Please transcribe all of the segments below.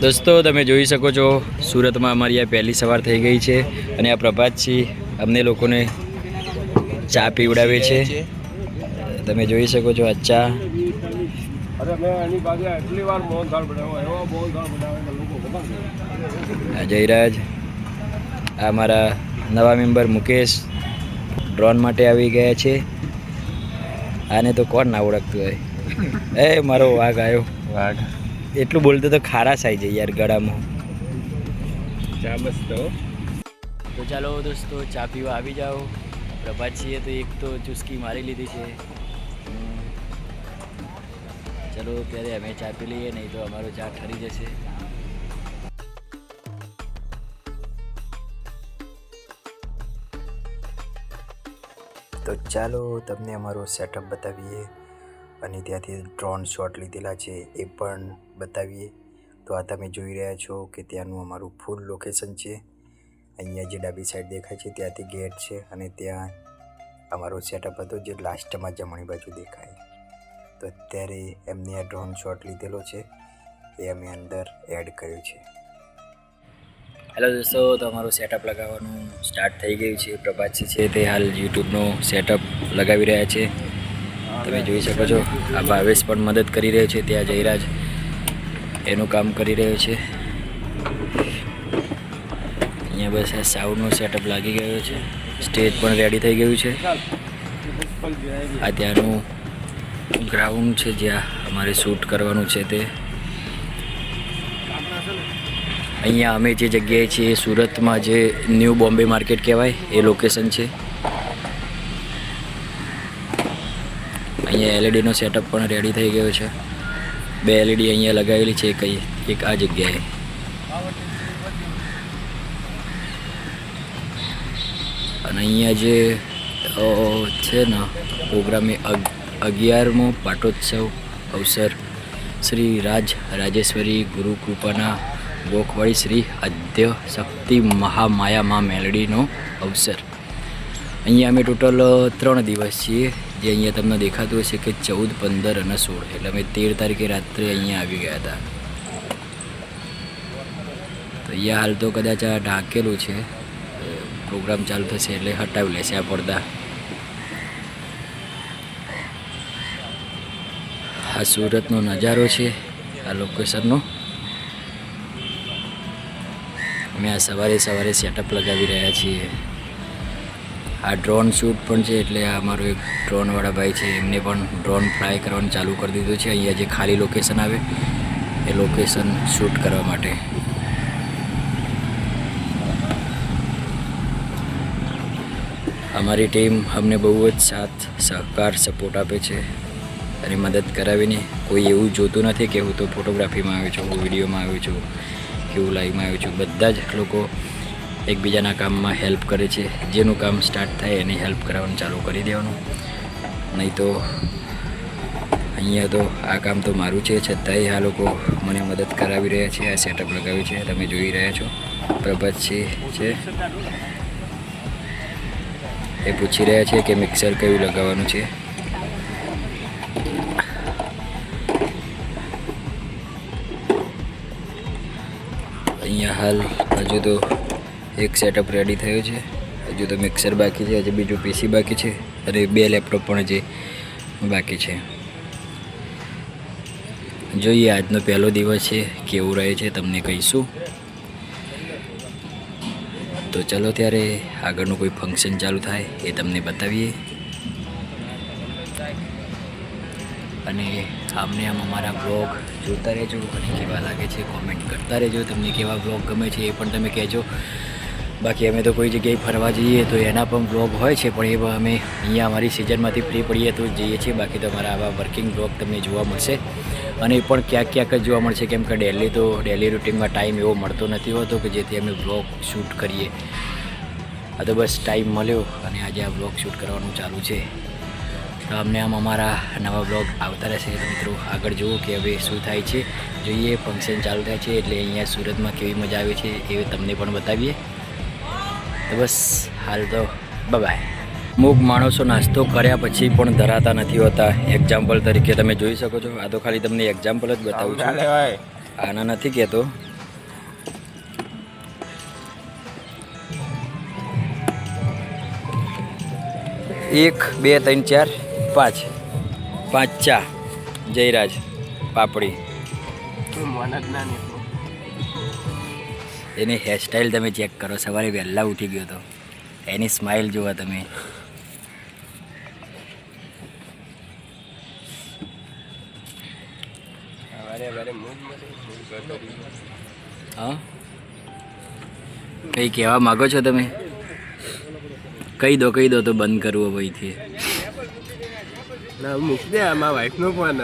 દોસ્તો તમે જોઈ શકો છો સુરતમાં અમારી આ પહેલી સવાર થઈ ગઈ છે અને આ પ્રભાતસિંહ અમને લોકોને ચા પીવડાવે છે. તમે જોઈ શકો છો આ ચા. જયરાજ આ મારા નવા મેમ્બર મુકેશ ડ્રોન માટે આવી ગયા છે. આને તો કોણ ના ઓળખતું હોય? એ મારો વાઘ આવ્યો વાઘ. એટલું બોલતો તો ખારાશ આવી જાય યાર ગળામાં ચા બસ. તો ચાલો દોસ્તો ચા પીવા આવી જાઓ પ્રભાતસિંહે તો એક તો ચુસ્કી મારી લીધી છે. ચલો ત્યારે અમે ચા પી લઈએ નહીં તો અમારો ચા ઠરી જશે તો ચાલો તમને અમારો સેટઅપ બતાવીએ અને ત્યાંથી ડ્રોન શોટ લીધેલા છે, એ પણ બતાવીએ. તો આ તમે જોઈ રહ્યા છો કે ત્યાંનું અમારું ફૂલ લોકેશન છે. અહીંયા જે ડાબી સાઈડ દેખાય છે, ત્યાંથી ગેટ છે અને ત્યાં અમારો સેટઅપ હતો જે લાસ્ટમાં જમણી બાજુ દેખાય. તો અત્યારે એમને આ ડ્રોન શોટ લીધેલો છે, એ અમે અંદર એડ કર્યો છે. હેલો દોસ્તો, તો અમારું સેટઅપ લગાવવાનું સ્ટાર્ટ થઈ ગયું છે. પ્રભાતસિંહ છે તે હાલ યુટ્યુબનો સેટઅપ લગાવી રહ્યા છે. તમે જોઈ શકો છો, આ ભાવેશ પણ મદદ કરી રહ્યો છે, ત્યાં જયરાજ એનું કામ કરી રહ્યો છે. અહીંયા બસ આ સાઉન્ડનો સેટઅપ લાગી ગયો છે સ્ટેજ પણ રેડી થઈ ગયું છે. આ ત્યાંનું ગ્રાઉન્ડ છે, જ્યાં અમારે શૂટ કરવાનું છે તે. અહીંયા અમે જે જગ્યાએ છીએ, સુરતમાં જે ન્યૂ બોમ્બે માર્કેટ કહેવાય, એ લોકેશન છે. અહીંયા એલઈડીનો સેટઅપ પણ રેડી થઈ ગયો છે. બે એલઈડી અહીંયા લગાવેલી છે એક એક આ જગ્યાએ. અને અહીંયા જે છે ને પ્રોગ્રામ એ અગ- અગિયારમો પાટોત્સવ અવસર શ્રી રાજ રાજેશ્વરી ગુરુ કૃપાના ગોખવાળી શ્રી આદ્ય શક્તિ મહામાયા મા મેલડીનો અવસર. અહીંયા અમે ટોટલ ત્રણ દિવસ છીએ. જે અહીંયા તમને દેખાતું હશે કે ચૌદ, પંદર અને સોળ. એટલે અમે તેર તારીખે રાત્રે અહીંયા આવી ગયા હતા. તો અહીંયા હાલ તો કદાચ આ ઢાંકેલું છે. પ્રોગ્રામ ચાલુ થશે એટલે હટાવી લેશે આ પડદા. આ સુરતનો નજારો છે, આ લોકેશનનો અમે આ સવારે સવારે સેટઅપ લગાવી રહ્યા છીએ. આ ડ્રોન શૂટ પણ છે એટલે આ મારો એક ડ્રોનવાળા ભાઈ છે, એમને પણ ડ્રોન ફ્લાય કરવાનું ચાલુ કરી દીધું છે. અહીંયા જે ખાલી લોકેશન આવે, એ લોકેશન શૂટ કરવા માટે. અમારી ટીમ અમને બહુ જ સાથ, સહકાર સપોર્ટ આપે છે અને મદદ કરાવીને. કોઈ એવું જોતું નથી કે હું તો ફોટોગ્રાફીમાં આવ્યો છું, હું વિડીયોમાં આવ્યો છું, કે હું લાઈવમાં આવ્યો છું. બધા જ લોકો એકબીજાના કામમાં હેલ્પ કરે છે. જેનું કામ સ્ટાર્ટ થાય એની હેલ્પ કરાવવાનું ચાલુ કરી દેવાનું. નહીં તો અહીંયા તો આ કામ તો મારું છે. છતાંય આ લોકો મને મદદ કરાવી રહ્યા છે. આ સેટઅપ લગાવ્યું છે. તમે જોઈ રહ્યા છો. પ્રભાતસિંહ છે એ પૂછી રહ્યા છે કે મિક્સર કયું લગાવવાનું છે. અહીંયા હાલ હજુ તો એક સેટઅપ રેડી થયો છે. હજુ તો મિક્સર બાકી છે, હજી બીજું પીસી બાકી છે અને બે લેપટોપ પણ હજી બાકી છે. જોઈએ આજનો પહેલો દિવસ છે, કેવું રહે છે, તમને કહીશું. તો ચલો ત્યારે આગળનું કોઈ ફંક્શન ચાલુ થાય એ તમને બતાવીએ. અને આમને આમ અમારા બ્લોગ જોતા રહેજો અને કેવા લાગે છે કોમેન્ટ કરતા રહેજો. તમને કેવા બ્લોગ ગમે છે એ પણ તમે કહેજો. બાકી અમે તો કોઈ જગ્યાએ ફરવા જઈએ તો એના પણ બ્લોગ હોય છે, પણ એ અમે અહીંયા અમારી સિઝનમાંથી ફ્રી પડીએ તો જઈએ છીએ. બાકી તો અમારા આવા વર્કિંગ બ્લોગ તમને જોવા મળશે. અને એ પણ ક્યાંક ક્યાંક જ જોવા મળશે, કેમ કે ડેલી તો ડેલી રૂટિનમાં ટાઈમ એવો મળતો નથી હોતો કે જેથી અમે બ્લોગ શૂટ કરીએ. આ તો બસ ટાઈમ મળ્યો અને આજે આ બ્લોગ શૂટ કરવાનું ચાલુ છે. તો અમને આમ અમારા નવા બ્લોગ આવતા રહેશે. મિત્રો આગળ જુઓ કે હવે શું થાય છે. જોઈએ ફંક્શન ચાલુ થાય છે એટલે અહીંયા સુરતમાં કેવી મજા આવે છે એ તમને પણ બતાવીએ. તો બસ હાલ તો બાય અમુક માણસો નાસ્તો કર્યા પછી પણ ધરાતા નથી હોતા. એક્ઝામ્પલ તરીકે તમે જોઈ શકો છો. આ તો ખાલી તમને એક્ઝામ્પલ જ બતાવું છું. આના નથી કહેતો. એક બે ત્રણ ચાર પાંચ. પાંચ ચા. જયરાજ. પાપડી. મને એની હેરસ્ટાઈલ તમે ચેક કરો સવારે વહેલા ઉઠી ગયો તો. એની સ્માઇલ જુઓ તમે. હા? કંઈ કહેવા માગો છો તમે? કહી દો કહી દો તો બંધ કરવો ભાઈથી મૂકી દે આમાં વાઈફનો ફોન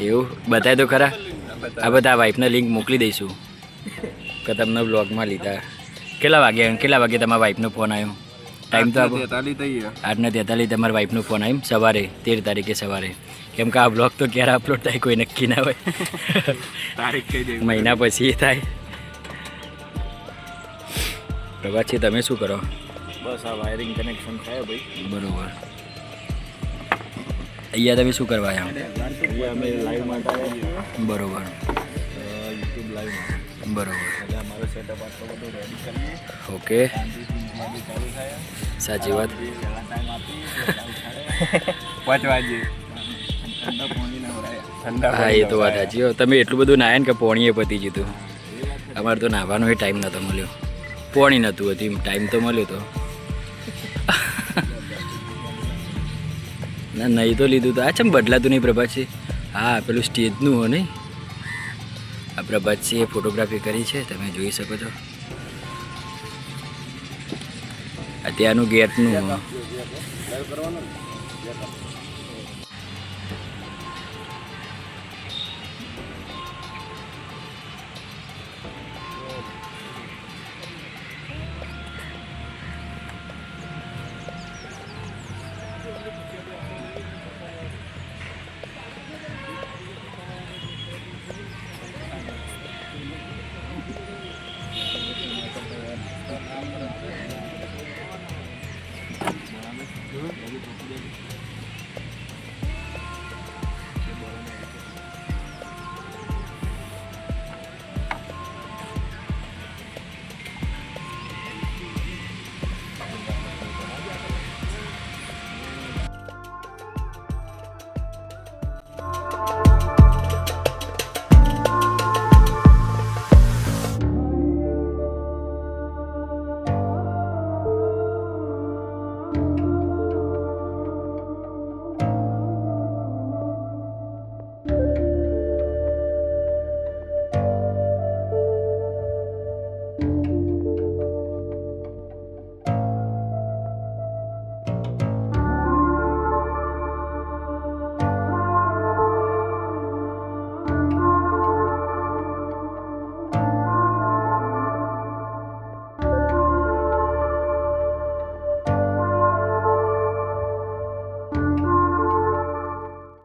એવું? બતાય તો ખરા. આ બધા વાઈફને લિંક મોકલી દઈશું. કે તમને બ્લોગમાં લીધા. કેટલા વાગે કેટલા વાગે તમારા વાઈફનો ફોન આવ્યો ટાઈમ તો આઠને તેતાલીસ તમારા વાઈફનો ફોન આવ્યો સવારે તેર તારીખે સવારે. કેમ કે આ બ્લોગ તો ક્યારે અપલોડ થાય કોઈ નક્કી ના હોય. તારીખ કહી મહિના પછી થાય. પ્રભાતજી તમે શું કરો? બસ આ વાયરિંગ કનેક્શન થાય ભાઈ. બરોબર. અહીંયા તમે શું કરવા આવ્યા બરોબર. યુટ્યુબ બરોબર. અમારો સેટઅપ આટલો બધો રેડી કરીએ. ઓકે. સાચી વાત. પાંચ વાગે. હા એ તો વાત સાચી. હો. તમે એટલું બધું નાયા ને કે પોણીએ પતી જીતું અમારે તો નાહવાનો ટાઈમ નહોતો મળ્યો. પોણી નહોતું હતું ટાઈમ તો મળ્યો તો. ના નહીં તો લીધું તો. આ ચમ બદલાતું નહીં પ્રભાતસિંહ? હા પેલું સ્ટેજનું હો નહીં? આ પ્રભાતસિંહે ફોટોગ્રાફી કરી છે તમે જોઈ શકો છો અત્યારનું ગેટનું. Далі